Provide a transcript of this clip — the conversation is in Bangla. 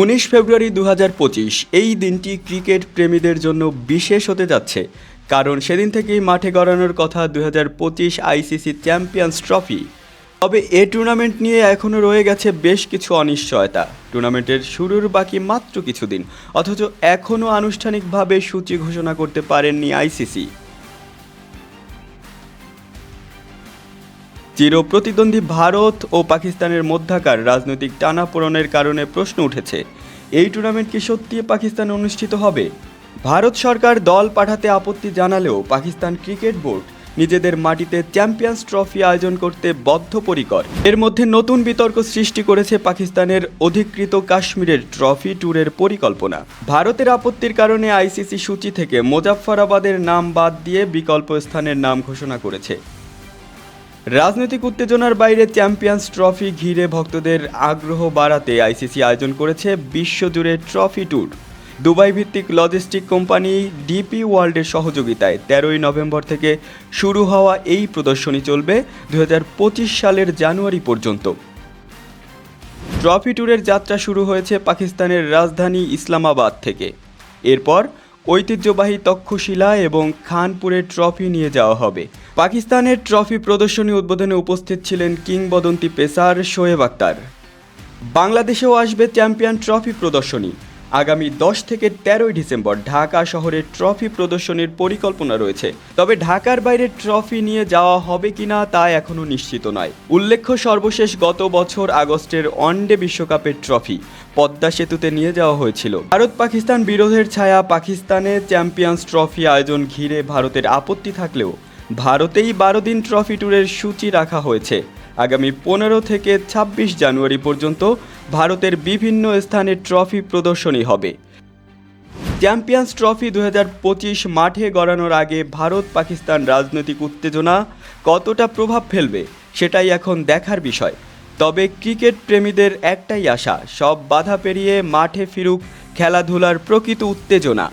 উনিশ ফেব্রুয়ারি দু হাজার পঁচিশ এই দিনটি ক্রিকেট প্রেমীদের জন্য বিশেষ হতে যাচ্ছে, কারণ সেদিন থেকেই মাঠে গড়ানোর কথা দু হাজার পঁচিশ আইসিসি চ্যাম্পিয়ন্স ট্রফি। তবে এ টুর্নামেন্ট নিয়ে এখনও রয়ে গেছে বেশ কিছু অনিশ্চয়তা। টুর্নামেন্টের শুরুর বাকি মাত্র কিছুদিন, অথচ এখনও আনুষ্ঠানিকভাবে সূচি ঘোষণা করতে পারেননি আইসিসি। চির প্রতিদ্বন্দ্বী ভারত ও পাকিস্তানের মধ্যাকার রাজনৈতিক টানাপোড়েনের কারণে প্রশ্ন উঠেছে, এই টুর্নামেন্ট কি সত্যি পাকিস্তানে অনুষ্ঠিত হবে? ভারত সরকার দল পাঠাতে আপত্তি জানালেও পাকিস্তান ক্রিকেট বোর্ড নিজেদের মাটিতে চ্যাম্পিয়ন্স ট্রফি আয়োজন করতে বদ্ধপরিকর। এর মধ্যে নতুন বিতর্ক সৃষ্টি করেছে পাকিস্তানের অধিকৃত কাশ্মীরের ট্রফি ট্যুরের পরিকল্পনা। ভারতের আপত্তির কারণে আইসিসি সূচি থেকে মোজাফফরাবাদের নাম বাদ দিয়ে বিকল্প স্থানের নাম ঘোষণা করেছে। রাজনৈতিক উত্তেজনার বাইরে চ্যাম্পিয়ন্স ট্রফি ঘিরে ভক্তদের আগ্রহ বাড়াতে আইসিসি আয়োজন করেছে বিশ্বজুড়ে ট্রফি ট্যুর। দুবাই ভিত্তিক লজিস্টিক কোম্পানি ডিপি ওয়ার্ল্ডের সহযোগিতায় তেরোই নভেম্বর থেকে শুরু হওয়া এই প্রদর্শনী চলবে দু হাজার পঁচিশ সালের জানুয়ারি পর্যন্ত। ট্রফি ট্যুরের যাত্রা শুরু হয়েছে পাকিস্তানের রাজধানী ইসলামাবাদ থেকে। এরপর ঐতিহ্যবাহী তক্ষশিলা এবং খানপুরের ট্রফি নিয়ে যাওয়া হবে। পাকিস্তানের ট্রফি প্রদর্শনী উদ্বোধনে উপস্থিত ছিলেন কিংবদন্তি পেসার শোয়েব আক্তার। বাংলাদেশেও আসবে চ্যাম্পিয়ন ট্রফি প্রদর্শনী। আগামী দশ থেকে তেরোই ডিসেম্বর ঢাকা শহরে ট্রফি প্রদর্শনীর পরিকল্পনা রয়েছে। তবে ঢাকার বাইরে ট্রফি নিয়ে যাওয়া হবে কিনা তা এখনও নিশ্চিত নয়। উল্লেখ্য, সর্বশেষ গত বছর আগস্টের ওয়ানডে বিশ্বকাপের ট্রফি পদ্মা সেতুতে নিয়ে যাওয়া হয়েছিল। ভারত পাকিস্তান বিরোধের ছায়া, পাকিস্তানে চ্যাম্পিয়ন্স ট্রফি আয়োজন ঘিরে ভারতের আপত্তি থাকলেও ভারতেই বারো দিন ট্রফি ট্যুরের সূচি রাখা হয়েছে। আগামী পনেরো থেকে ২৬ জানুয়ারি পর্যন্ত ভারতের বিভিন্ন স্থানে ট্রফি প্রদর্শনী হবে। চ্যাম্পিয়ন্স ট্রফি দু হাজার পঁচিশ মাঠে গড়ানোর আগে ভারত পাকিস্তান রাজনৈতিক উত্তেজনা কতটা প্রভাব ফেলবে সেটাই এখন দেখার বিষয়। তবে ক্রিকেট প্রেমীদের একটাই আশা, সব বাধা পেরিয়ে মাঠে ফিরুক খেলাধুলার প্রকৃত উত্তেজনা।